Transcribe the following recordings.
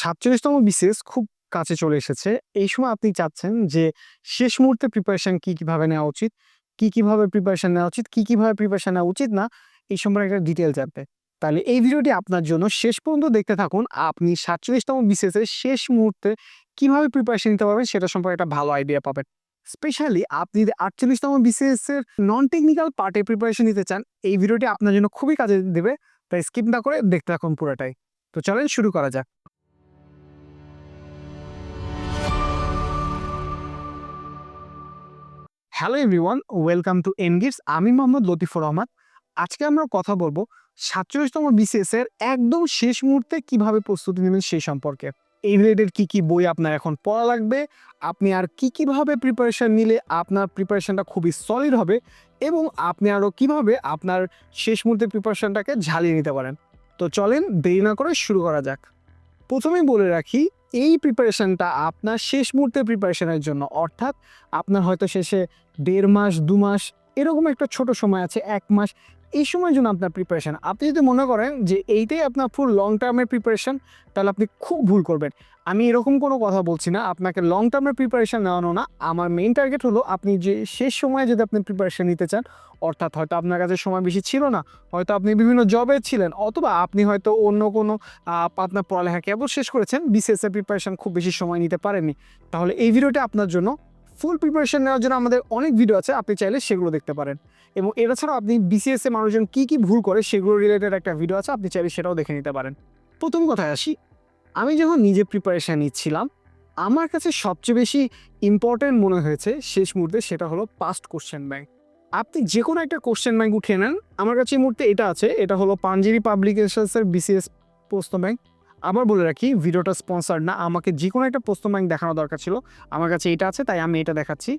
সাতচল্লিশতম বিসিএস খুব কাছে চলে এসেছে। এই সময় আপনি চাচ্ছেন যে শেষ মুহূর্তে প্রিপারেশন কি কীভাবে নেওয়া উচিত, কি কীভাবে প্রিপারেশন নেওয়া উচিত, কি কীভাবে প্রিপারেশন নেওয়া উচিত না, এই সম্পর্কে একটা ডিটেল জানতে। তাহলে এই ভিডিওটি আপনার জন্য শেষ পর্যন্ত দেখতে থাকুন। আপনি সাতচল্লিশতম বিসিএস এর শেষ মুহূর্তে কীভাবে প্রিপারেশন নিতে পারবেন সেটা সম্পর্কে একটা ভালো আইডিয়া পাবেন। স্পেশালি আপনি যদি আটচল্লিশতম বিসিএস এর নন টেকনিক্যাল পার্টে প্রিপারেশন নিতে চান, এই ভিডিওটি আপনার জন্য খুবই কাজে দেবে। তাই স্কিপ না করে দেখতে থাকুন পুরোটাই। তো চলেন শুরু করা যাক। হ্যালো এভরিওয়ান ওয়েলকাম টু এনগিটস আমি মোহাম্মদ লতিফুর রহমান। আজকে আমরা কথা বলব সাতচল্লিশতম বিসিএস এর একদম শেষ মুহূর্তে কীভাবে প্রস্তুতি নেবেন সেই সম্পর্কে। এই রিলেটেড কি কি বই আপনার এখন পড়া লাগবে, আপনি আর কি কীভাবে প্রিপারেশন নিলে আপনার প্রিপারেশনটা খুবই সলিড হবে এবং আপনি আরও কীভাবে আপনার শেষ মুহূর্তে প্রিপারেশনটাকে ঝালিয়ে নিতে পারেন। তো চলেন দেরি না করে শুরু করা যাক। প্রথমেই বলে রাখি, এই প্রিপারেশনটা আপনার শেষ মুহূর্তে প্রিপারেশানের জন্য, অর্থাৎ আপনার হয়তো শেষে দেড় মাস, দু মাস, এরকম একটা ছোট সময় আছে, এক মাস। এই সময়ের জন্য আপনার প্রিপারেশান আপনি যদি মনে করেন যে এইটাই আপনার ফুল লং টার্মের প্রিপারেশন তাহলে আপনি খুব ভুল করবেন। আমি এরকম কোনো কথা বলছি না, আপনাকে লং টার্মের প্রিপারেশান নেওয়ানো না। আমার মেইন টার্গেট হলো আপনি যে শেষ সময়ে যদি আপনি প্রিপারেশান নিতে চান, অর্থাৎ হয়তো আপনার কাছে সময় বেশি ছিল না, হয়তো আপনি বিভিন্ন জবে ছিলেন, অথবা আপনি হয়তো অন্য কোনো আপনার পড়ালেখা কেবল শেষ করেছেন বিসিএস এর প্রিপারেশন খুব বেশি সময় নিতে পারেননি। তাহলে এই ভিডিওটা আপনার জন্য ফুল প্রিপারেশন নেওয়ার জন্য আমাদের অনেক ভিডিও আছে, আপনি চাইলে সেগুলো দেখতে পারেন। এবং এটা ছাড়াও আপনি বিসিএস এ মানুষজন কী কী ভুল করে সেগুলো রিলেটেড একটা ভিডিও আছে, আপনি চাইলে সেটাও দেখে নিতে পারেন। প্রথম কথায় আসি, আমি যখন নিজে প্রিপারেশান নিচ্ছিলাম, আমার কাছে সবচেয়ে বেশি ইম্পর্টেন্ট মনে হয়েছে শেষ মুহূর্তে সেটা হলো পাস্ট কোশ্চেন ব্যাংক আপনি যে কোনো একটা কোশ্চেন ব্যাংক উঠিয়ে নেন, আমার কাছে এই মুহূর্তে এটা আছে, এটা হলো পাঞ্জেরি পাবলিকেশনসের বিসিএস প্রশ্ন ব্যাংক আবার বলে রাখি, ভিডিওটা স্পন্সার না, আমাকে যে কোনো একটা প্রশ্ন ব্যাংক দেখানো দরকার ছিল। আমার কাছে এটা আছে, তাই আমি এটা দেখাচ্ছি।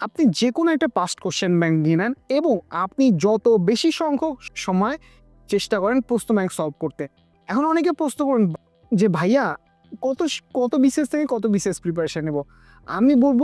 আপনি যে কোনো একটা পাস্ট কোশ্চেন ব্যাংক নিয়ে নেন এবং আপনি যত বেশি সংখ্যক সময় চেষ্টা করেন প্রশ্ন ব্যাংক সলভ করতে। এখন অনেকে প্রশ্ন করেন যে, ভাইয়া, কত কত বিশেষ থেকে কত বিশেষ প্রিপারেশন নেব? আমি বলব,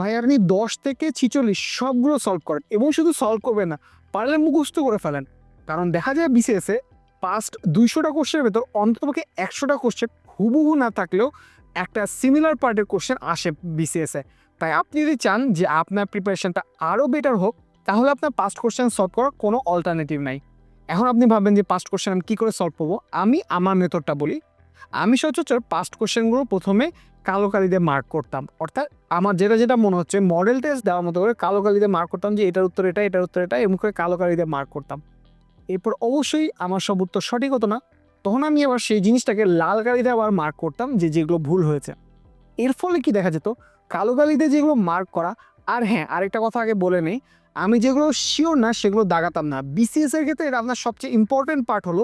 ভাই, আপনি দশ থেকে ছিচল্লিশ সবগুলো সলভ করেন এবং শুধু সলভ করবেন না, পারলে মুখস্থ করে ফেলেন। কারণ দেখা যায় বিসিএসে পাস্ট দুইশোটা কোশ্চেনের ভেতর অন্ততপক্ষে একশোটা কোশ্চেন হুবহু না থাকলেও একটা সিমিলার পার্টের কোশ্চেন আসে বিসিএসে তাই আপনি যদি চান যে আপনার প্রিপারেশনটা আরও বেটার হোক, তাহলে আপনার পাস্ট কোশ্চেন সলভ করার কোনো অল্টারনেটিভ নাই। এখন আপনি ভাববেন যে পাস্ট কোশ্চেন আমি কী করে সলভ করব? আমি আমার মেথডটা বলি। আমি সচরাচর পাস্ট কোশ্চেনগুলো প্রথমে কালো কালি দিয়ে মার্ক করতাম। অর্থাৎ আমার যেটা যেটা মনে হচ্ছে মডেল টেস্ট দেওয়ার মতো করে কালো কালি দিয়ে মার্ক করতাম যে এটার উত্তর এটা, এটার উত্তর এটা এমন করে কালো কালি দিয়ে মার্ক করতাম। এরপর অবশ্যই আমার সব উত্তর সঠিক হতো না। তখন আমি আবার সেই জিনিসটাকে লাল কালিতে আবার মার্ক করতাম যে যেগুলো ভুল হয়েছে। এর ফলে কি দেখা যেত? কালো কালিতে যেগুলো মার্ক করা, আর হ্যাঁ আরেকটা কথা আগে বলে নেই, আমি যেগুলো শিওর না সেগুলো দাগাতাম না। বিসিএস এর ক্ষেত্রে এটা আপনার সবচেয়ে ইম্পর্টেন্ট পার্ট হলো,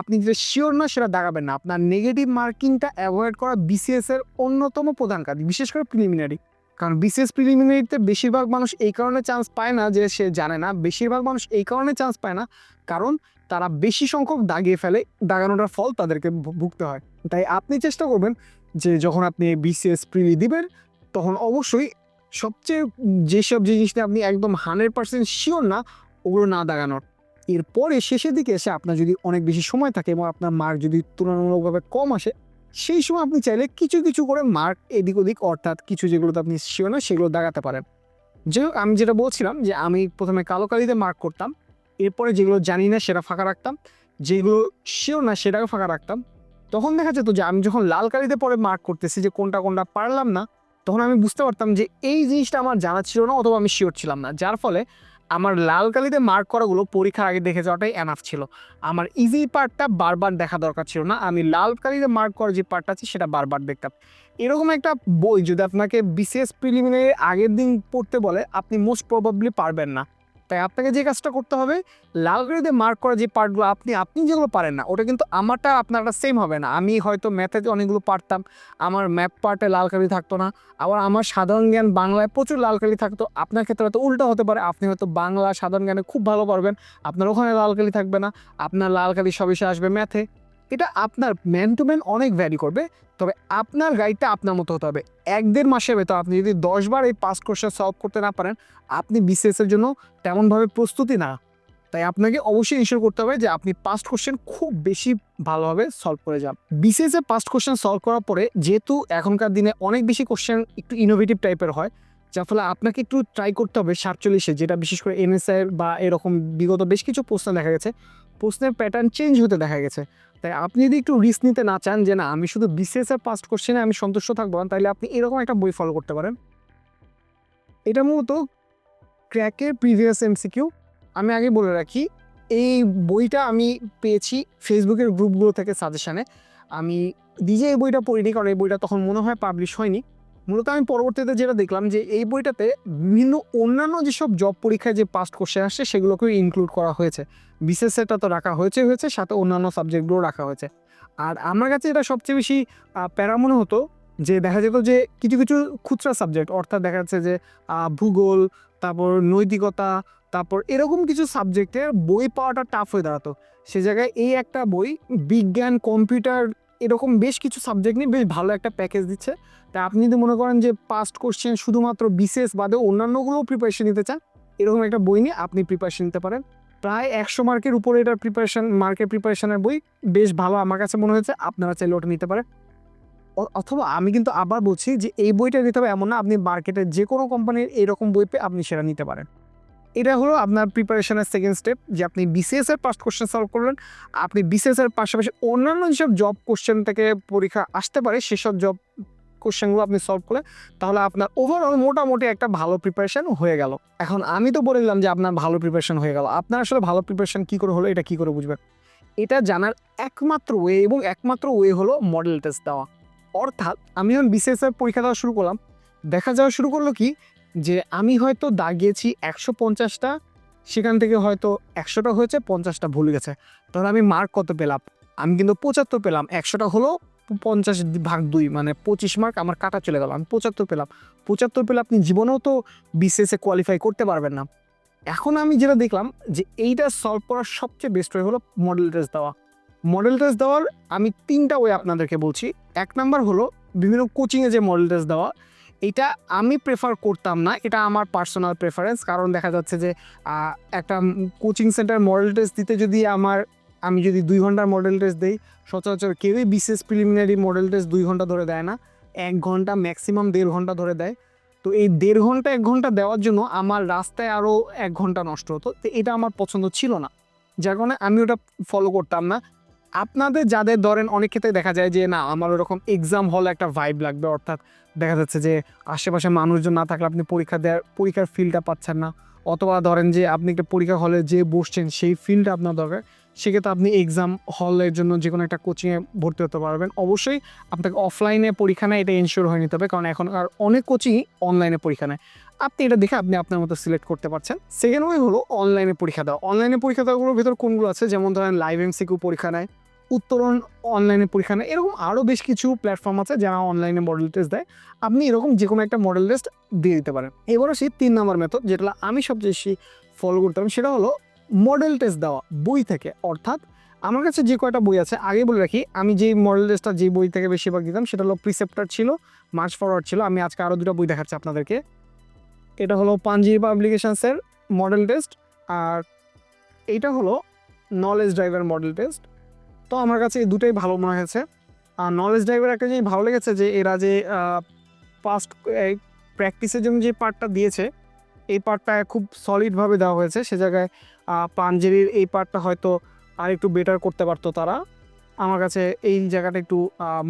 আপনি যেটা শিওর না সেটা দাগাবেন না। আপনার নেগেটিভ মার্কিংটা অ্যাভয়েড করা বিসিএস এর অন্যতম প্রধান কাজ, বিশেষ করে প্রিলিমিনারি কারণ বিসিএস প্রিলিমিনারিতে বেশিরভাগ মানুষ এই কারণে চান্স পায় না যে সে জানে না। বেশিরভাগ মানুষ এই কারণে চান্স পায় না, কারণ তারা বেশি সংখ্যক দাগিয়ে ফেলে, দাগানোটার ফল তাদেরকে ভুগতে হয়। তাই আপনি চেষ্টা করবেন যে যখন আপনি বিসিএস প্রিলি দিবেন, তখন অবশ্যই সবচেয়ে যেসব জিনিস নিয়ে আপনি একদম হান্ড্রেড পার্সেন্ট শিওর না, ওগুলো না দাগানোর। এরপরে শেষের দিকে এসে আপনার যদি অনেক বেশি সময় থাকে এবং আপনার মার্ক যদি তুলনামূলকভাবে কম আসে সেই সময় আপনি চাইলে কিছু কিছু করে মার্ক এদিক ওদিক, অর্থাৎ কিছু যেগুলোতে আপনি শিওর না, সেগুলো দাগাতে পারেন। যাই হোক, আমি যেটা বলছিলাম যে আমি প্রথমে কালো কালিতে মার্ক করতাম, এরপরে যেগুলো জানি না সেটা ফাঁকা রাখতাম, যেগুলো শিওর না সেটাকে ফাঁকা রাখতাম। তখন দেখা যেত যে আমি যখন লাল কালিতে পরে মার্ক করতেছি যে কোনটা কোনটা পারলাম না, তখন আমি বুঝতে পারতাম যে এই জিনিসটা আমার জানা ছিল না অথবা আমি শিওর ছিলাম না। যার ফলে আমার লাল কালিতে মার্ক করাগুলো পরীক্ষার আগে দেখে যাওয়াটাই এনাফ ছিল। আমার ইজি পার্টটা বারবার দেখা দরকার ছিল না। আমি লাল কালিতে মার্ক করা যে পার্টটা আছে, সেটা বারবার দেখতাম। এরকম একটা বই যদি আপনাকে বিশেষ প্রিলিমিনারি আগের দিন পড়তে বলে, আপনি মোস্ট প্রবাবলি পারবেন না। তাই আপনাকে যে কাজটা করতে হবে, লাল কালিতে মার্ক করা যে পার্টগুলো আপনি আপনি যেগুলো পারেন না, ওটা কিন্তু আমারটা আপনারটা সেম হবে না। আমি হয়তো ম্যাথে অনেকগুলো পারতাম, আমার ম্যাপ পার্টে লাল কালি থাকতো না, আবার আমার সাধারণ জ্ঞান বাংলায় প্রচুর লাল কালি থাকতো, আপনার ক্ষেত্রে হয়তো উল্টো হতে পারে, আপনি হয়তো বাংলা সাধারণ জ্ঞানে খুব ভালো পারবেন, আপনার ওখানে লাল কালি থাকবে না, আপনার লাল কালি সবিশে আসবে ম্যাথে এটা আপনার ম্যান টু ম্যান অনেক ভ্যারি করবে, তবে আপনার গাইডটা আপনার মতো হতে হবে। এক দেড় মাসের ভেতর আপনি যদি দশবার এই পাস কোশ্চেন সলভ করতে না পারেন, আপনি বিসিএস এর জন্য তেমনভাবে প্রস্তুতি না। তাই আপনাকে অবশ্যই ইনশিওর করতে হবে যে আপনি পাস্ট কোশ্চেন খুব বেশি ভালোভাবে সলভ করে যান। বিসিএস পাস্ট কোশ্চেন সলভ করার পরে যেহেতু এখনকার দিনে অনেক বেশি কোশ্চেন একটু ইনোভেটিভ টাইপের হয়, যার ফলে আপনাকে একটু ট্রাই করতে হবে সাতচল্লিশে, যেটা বিশেষ করে এনএসআই বা এরকম বিগত বেশ কিছু প্রশ্ন দেখা গেছে। প্রশ্নের প্যাটার্ন চেঞ্জ হতে দেখা গেছে। তাই আপনি যদি একটু রিস্ক নিতে না চান যে না, আমি শুধু বিসিএস এর পাস্ট কোশ্চেনে আমি সন্তুষ্ট থাকব না তাহলে আপনি এরকম একটা বই ফলো করতে পারেন। এটা মূলত ক্র্যাকের প্রিভিয়াস এমসিকিউ আমি আগে বলে রাখি, এই বইটা আমি পেয়েছি ফেসবুকের গ্রুপগুলো থেকে সাজেশানে আমি নিজে এই বইটা পড়িনি, কারণ এই বইটা তখন মনে হয় পাবলিশ হয়নি। মূলত আমি পরবর্তীতে যেটা দেখলাম যে এই বইটাতে বিভিন্ন অন্যান্য যেসব জব পরীক্ষায় যে পাস্ট কোশ্চেন আসছে, সেগুলোকেও ইনক্লুড করা হয়েছে। বিশেষ সেটা তো রাখা হয়েছে হয়েছে, সাথে অন্যান্য সাবজেক্টগুলো রাখা হয়েছে। আর আমার কাছে এটা সবচেয়ে বেশি প্যারা মনে হতো যে দেখা যেত যে কিছু কিছু খুচরা সাবজেক্ট অর্থাৎ দেখা যাচ্ছে যে ভূগোল, তারপর নৈতিকতা, তারপর এরকম কিছু সাবজেক্টের বই পাওয়াটা টাফ হয়ে দাঁড়াতো। সে জায়গায় এই একটা বই বিজ্ঞান কম্পিউটার এরকম বেশ কিছু সাবজেক্ট নিয়ে বেশ ভালো একটা প্যাকেজ দিচ্ছে। তা আপনি যদি মনে করেন যে পাস্ট কোশ্চেন শুধুমাত্র বিশেষ বাদে অন্যান্যগুলোও প্রিপারেশন নিতে চান, এরকম একটা বই নিয়ে আপনি প্রিপারেশন নিতে পারেন। প্রায় একশো মার্কের উপরে এটার প্রিপারেশন মার্কের প্রিপারেশনের বই বেশ ভালো আমার কাছে মনে হয়েছে, আপনারা চাইলে ওটা নিতে পারেন। অথবা আমি কিন্তু আবার বলছি যে এই বইটা নিতে হবে এমন না, আপনি মার্কেটে যে কোনো কোম্পানির এরকম বই পেয়ে আপনি সেটা নিতে পারেন। এটা হলো আপনার প্রিপারেশনের সেকেন্ড স্টেপ যে আপনি বিসিএস এর পাস্ট কোশ্চেন সলভ করলেন। আপনি বিসিএস এর পাশাপাশি অন্যান্য যেসব জব কোশ্চেন থেকে পরীক্ষা আসতে পারে, সেসব জব কোশ্চেনগুলো আপনি সলভ করলেন, তাহলে আপনার ওভারঅল মোটামুটি একটা ভালো প্রিপারেশন হয়ে গেল। এখন আমি তো বলে দিলাম যে আপনার ভালো প্রিপারেশন হয়ে গেল। আপনার আসলে ভালো প্রিপারেশন কী করে হলো, এটা কী করে বুঝবেন? এটা জানার একমাত্র ওয়ে এবং একমাত্র ওয়ে হলো মডেল টেস্ট দেওয়া। অর্থাৎ আমি যখন বিসিএস এর পরীক্ষা দেওয়া শুরু করলাম, দেখা যাওয়া শুরু করল কি যে আমি হয়তো দাগিয়েছি একশো পঞ্চাশটা, সেখান থেকে হয়তো একশোটা হয়েছে, পঞ্চাশটা ভুল গেছে। তাহলে আমি মার্ক কত পেলাম? আমি কিন্তু পঁচাত্তর পেলাম। একশোটা হলো পঞ্চাশ ভাগ দুই মানে পঁচিশ মার্ক আমার কাটা চলে গেল, আমি পঁচাত্তর পেলাম। পঁচাত্তর পেলে আপনি জীবনেও তো বিসিএসে কোয়ালিফাই করতে পারবেন না। এখন আমি যেটা দেখলাম যে এইটা সলভ করার সবচেয়ে বেস্ট ওয়ে হলো মডেল টেস্ট দেওয়া। মডেল টেস্ট দেওয়ার আমি তিনটা ওয়ে আপনাদেরকে বলছি। এক নাম্বার হলো বিভিন্ন কোচিংয়ে যে মডেল টেস্ট দেওয়া এটা আমি প্রেফার করতাম না, এটা আমার পার্সোনাল প্রেফারেন্স কারণ দেখা যাচ্ছে যে একটা কোচিং সেন্টার মডেল টেস্ট দিতে যদি আমার, আমি যদি দুই ঘণ্টার মডেল টেস্ট দিই, সচরাচর কেউই বিশেষ প্রিলিমিনারি মডেল টেস্ট দুই ঘণ্টা ধরে দেয় না, এক ঘণ্টা ম্যাক্সিমাম দেড় ঘণ্টা ধরে দেয়। তো এই দেড় ঘণ্টা, এক ঘণ্টা দেওয়ার জন্য আমার রাস্তায় আরও এক ঘণ্টা নষ্ট হতো, তো এটা আমার পছন্দ ছিল না। যার কারণে আমি ওটা ফলো করতাম না। আপনাদের যাদের ধরেন অনেক ক্ষেত্রে দেখা যায় যে, না, আমার ওরকম এক্সাম হলে একটা ভাইব লাগবে, অর্থাৎ দেখা যাচ্ছে যে আশেপাশে মানুষজন না থাকলে আপনি পরীক্ষা দেওয়ার পরীক্ষার ফিলটা পাচ্ছেন না। অথবা ধরেন যে, আপনি একটা পরীক্ষা হলে যে বসছেন, সেই ফিলটা আপনার দরকার। সেক্ষেত্রে আপনি এক্সাম হলের জন্য যে কোনো একটা কোচিংয়ে ভর্তি হতে পারবেন। অবশ্যই আপনাকে অফলাইনে পরীক্ষা নেয়, এটা ইনশিওর হয়ে নিতে হবে। কারণ এখন আর অনেক কোচিংই অনলাইনে পরীক্ষা নেয়। আপনি এটা দেখে আপনি আপনার মতো সিলেক্ট করতে পারছেন। সেকেন্ড ওয়ে হলো অনলাইনে পরীক্ষা দেওয়া। অনলাইনে পরীক্ষা দেওয়াগুলোর ভিতর কোনগুলো আছে? যেমন ধরেন লাইভ এমসিকিউ পরীক্ষা নেয়, উত্তরণ অনলাইনে পরীক্ষা নেয়, এরকম আরও বেশ কিছু প্ল্যাটফর্ম আছে যারা অনলাইনে মডেল টেস্ট দেয়। আপনি এরকম যে কোনো একটা মডেল টেস্ট দিয়ে দিতে পারেন। এবারও সেই তিন নম্বর মেথড যেটা আমি সবচেয়ে বেশি ফলো করতাম সেটা হলো মডেল টেস্ট দেওয়া বই থেকে। অর্থাৎ আমার কাছে যে কয়টা বই আছে, আগে বলে রাখি, আমি যেই মডেল টেস্টটা যে বই থেকে বেশিরভাগ দিতাম, সেটা হলো প্রিসেপ্টার ছিল মার্চ ফরওয়ার্ড ছিল, আমি আজকে আরও দুটো বই দেখাচ্ছি আপনাদেরকে। এটা হলো পাঞ্জি পাবলিকেশনসের মডেল টেস্ট, আর এইটা হলো নলেজ ড্রাইভার মডেল টেস্ট। তো আমার কাছে এই দুটোই ভালো মনে হয়েছে। আর নলেজ ড্রাইভার একটা জিনিস ভালো লেগেছে যে এরা যে পাস্ট প্র্যাকটিসের জন্য যে পার্টটা দিয়েছে এই পার্টটা খুব সলিডভাবে দেওয়া হয়েছে। সে জায়গায় পাঞ্জেরির এই পার্টটা হয়তো আর একটু বেটার করতে পারতো তারা। আমার কাছে এই জায়গাটা একটু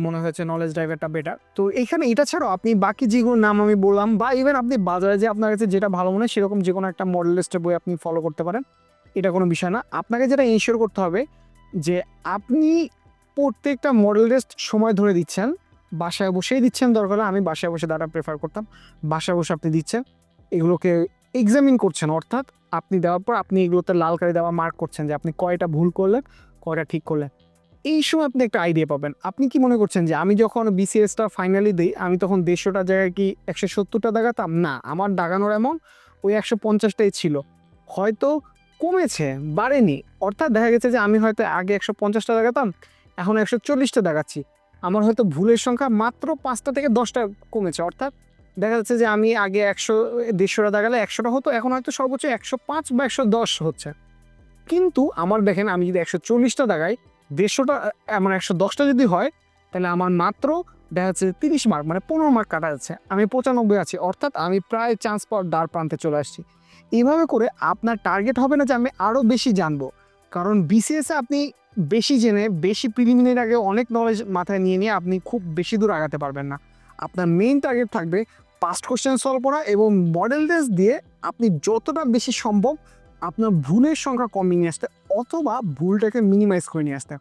মনে হয়েছে নলেজ ড্রাইভারটা বেটার তো এইখানে এটা ছাড়াও আপনি বাকি যেগুলো নাম আমি বললাম বা ইভেন আপনি বাজারে যে আপনার কাছে যেটা ভালো মনে হয় সেরকম যে কোনো একটা মডেল লিস্টের বই আপনি ফলো করতে পারেন। এটা কোনো বিষয় না। আপনাকে যেটা ইনশিওর করতে হবে যে আপনি প্রত্যেকটা মডেল টেস্ট সময় ধরে দিচ্ছেন। বাসায় বসেই দিচ্ছেন দরকার আমি বাসায় বসে দাঁড়া প্রেফার করতাম। বাসায় বসে আপনি দিচ্ছেন। এগুলোকে এক্সামিন করছেন, অর্থাৎ আপনি দেওয়ার পর আপনি এগুলোতে লাল কালি দেওয়া মার্ক করছেন যে আপনি কয়টা ভুল করলেন, কয়টা ঠিক করলেন। এই সময় আপনি একটা আইডিয়া পাবেন। আপনি কি মনে করছেন যে আমি যখন বিসিএসটা ফাইনালি দিই, আমি তখন দেড়শোটা জায়গায় কি একশো সত্তরটা দাগাতাম? না, আমার দাগানোর এমন ওই একশো পঞ্চাশটাই ছিল। হয়তো কমেছে, বাড়েনি। অর্থাৎ দেখা গেছে যে আমি হয়তো আগে একশো পঞ্চাশটা দেখাতাম এখন একশো চল্লিশটা দেখাচ্ছি আমার হয়তো ভুলের সংখ্যা মাত্র পাঁচটা থেকে দশটা কমেছে। অর্থাৎ দেখা যাচ্ছে যে আমি আগে একশো দেড়শোটা দেখালে একশোটা হতো, এখন হয়তো সর্বোচ্চ একশো পাঁচ বা একশো দশ হচ্ছে। কিন্তু আমার দেখেন, আমি যদি একশো চল্লিশটা দাগাই দেড়শোটা আমার একশো দশটা যদি হয়, তাহলে আমার মাত্র দেখা যাচ্ছে তিরিশ মার্ক মানে পনেরো মার্ক কাটা যাচ্ছে। আমি পঁচানব্বই আছি, অর্থাৎ আমি প্রায় চান্স পাওয়ার দ্বার প্রান্তে চলে আসছি। এইভাবে করে আপনার টার্গেট হবে না যে আমি আরও বেশি জানব। কারণ বিসিএসে আপনি বেশি জেনে, বেশি প্রিলিমিনারি আগে অনেক নলেজ মাথায় নিয়ে নিয়ে আপনি খুব বেশি দূর আগাতে পারবেন না। আপনার মেইন টার্গেট থাকবে পাস্ট কোশ্চেন সলভ করা এবং মডেল টেস্ট দিয়ে আপনি যতটা বেশি সম্ভব আপনার ভুলের সংখ্যা কমিয়ে নিয়ে আসতে অথবা ভুলটাকে মিনিমাইজ করে নিয়ে আসতে।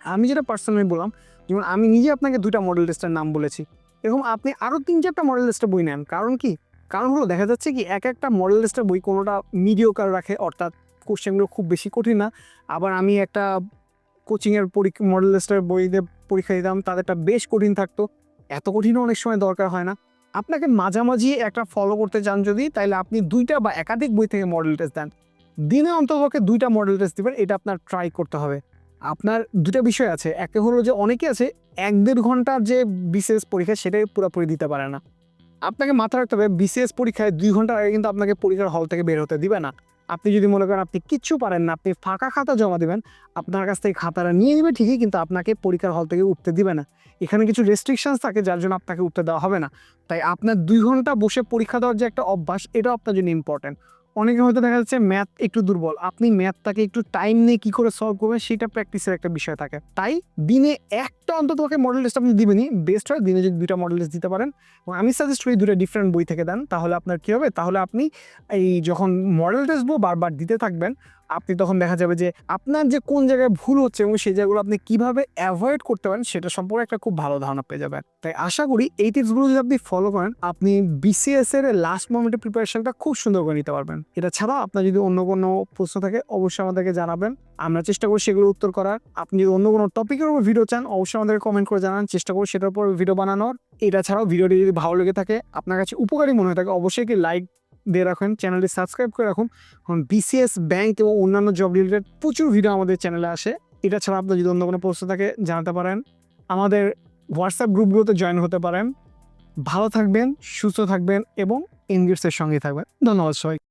আমি যেটা পার্সোনালি বললাম, যেমন আমি নিজে আপনাকে দুইটা মডেল টেস্টের নাম বলেছি। এরকম আপনি আরও তিন চারটা মডেল টেস্টের বই নেন। কারণ কি? কারণ হলো দেখা যাচ্ছে কি, এক একটা মডেল টেস্টের বই কোনোটা মিডিওকার রাখে, অর্থাৎ কোশ্চেনগুলো খুব বেশি কঠিন না। আবার আমি একটা কোচিংয়ের পরীক্ষা মডেল টেস্টের বই দিয়ে পরীক্ষা দিতাম, তাদেরটা বেশ কঠিন থাকতো। এত কঠিনও অনেক সময় দরকার হয় না। আপনাকে মাঝামাঝি একটা ফলো করতে চান যদি তাহলে আপনি দুইটা বা একাধিক বই থেকে মডেল টেস্ট দেন। দিনে অন্তপক্ষে দুইটা মডেল টেস্ট দিবেন, এটা আপনার ট্রাই করতে হবে। আপনার দুটা বিষয় আছে, একে হলো যে অনেকে আছে, এক দেড় ঘণ্টার যে বিসিএস পরীক্ষা, সেটাই পুরোপুরি দিতে পারে না। আপনাকে মাথায় রাখতে হবে বিসিএস পরীক্ষায় দুই ঘণ্টার আগে কিন্তু আপনাকে পরীক্ষার হল থেকে বের হতে দিবে না। আপনি যদি মনে করেন আপনি কিচ্ছু পারেন না, আপনি ফাঁকা খাতা জমা দিবেন, আপনার কাছ থেকে খাতাটা নিয়ে নেবে ঠিকই, কিন্তু আপনাকে পরীক্ষার হল থেকে উঠতে দিবে না। এখানে কিছু রেস্ট্রিকশনস থাকে যার জন্য আপনাকে উঠতে দেওয়া হবে না। তাই আপনার দুই ঘণ্টা বসে পরীক্ষা দেওয়ার যে একটা অভ্যাস, এটাও আপনার জন্য ইম্পর্টেন্ট অনেকে হয়তো দেখা যাচ্ছে ম্যাথ একটু দুর্বল। আপনি ম্যাথটাকে একটু টাইম নিয়ে কী করে সলভ করবেন, সেটা প্র্যাকটিসের একটা বিষয় থাকে। তাই দিনে একটা অন্তত মডেল টেস্ট আপনি দিবেনই। বেস্ট হয় দিনে যদি দুইটা মডেল টেস্ট দিতে পারেন। এবং আমি সাজেস্ট করি দুটো ডিফারেন্ট বই থেকে দেন। তাহলে আপনার কী হবে? তাহলে আপনি এই যখন মডেল টেস্ট বারবার দিতে থাকবেন আপনি তখন দেখা যাবে যে আপনার যে কোন জায়গায় ভুল হচ্ছে এবং সেই জায়গাগুলো আপনি কীভাবে অ্যাভয়েড করতে পারেন, সেটা সম্পর্কে একটা খুব ভালো ধারণা পেয়ে যাবেন। তাই আশা করি এই টিপসগুলো যদি আপনি ফলো করেন, আপনি বিসিএস এর লাস্ট মোমেন্টের প্রিপারেশনটা খুব সুন্দর করে নিতে পারবেন। এটা ছাড়া আপনার যদি অন্য কোনো প্রশ্ন থাকে, অবশ্যই আমাদেরকে জানাবেন। আমরা চেষ্টা করি সেগুলো উত্তর করার। আপনি যদি অন্য কোনো টপিকের উপর ভিডিও চান, অবশ্যই আমাদেরকে কমেন্ট করে জানান। চেষ্টা করি সেটার উপর ভিডিও বানানোর। এটা ছাড়াও ভিডিওটি যদি ভালো লেগে থাকে, আপনার কাছে উপকারী মনে হয়ে থাকে, অবশ্যই কি লাইক দিয়ে রাখেন চ্যানেলটি সাবস্ক্রাইব করে রাখুন। কারণ বিসিএস ব্যাংক এবং অন্যান্য জব রিলেটেড প্রচুর ভিডিও আমাদের চ্যানেলে আসে। এটা ছাড়া আপনার যদি অন্য কোনো প্রশ্ন থাকে, জানাতে পারেন। আমাদের হোয়াটসঅ্যাপ গ্রুপগুলোতে জয়েন হতে পারেন। ভালো থাকবেন, সুস্থ থাকবেন এবং এনগেটসের সঙ্গে থাকবেন। ধন্যবাদ সবাই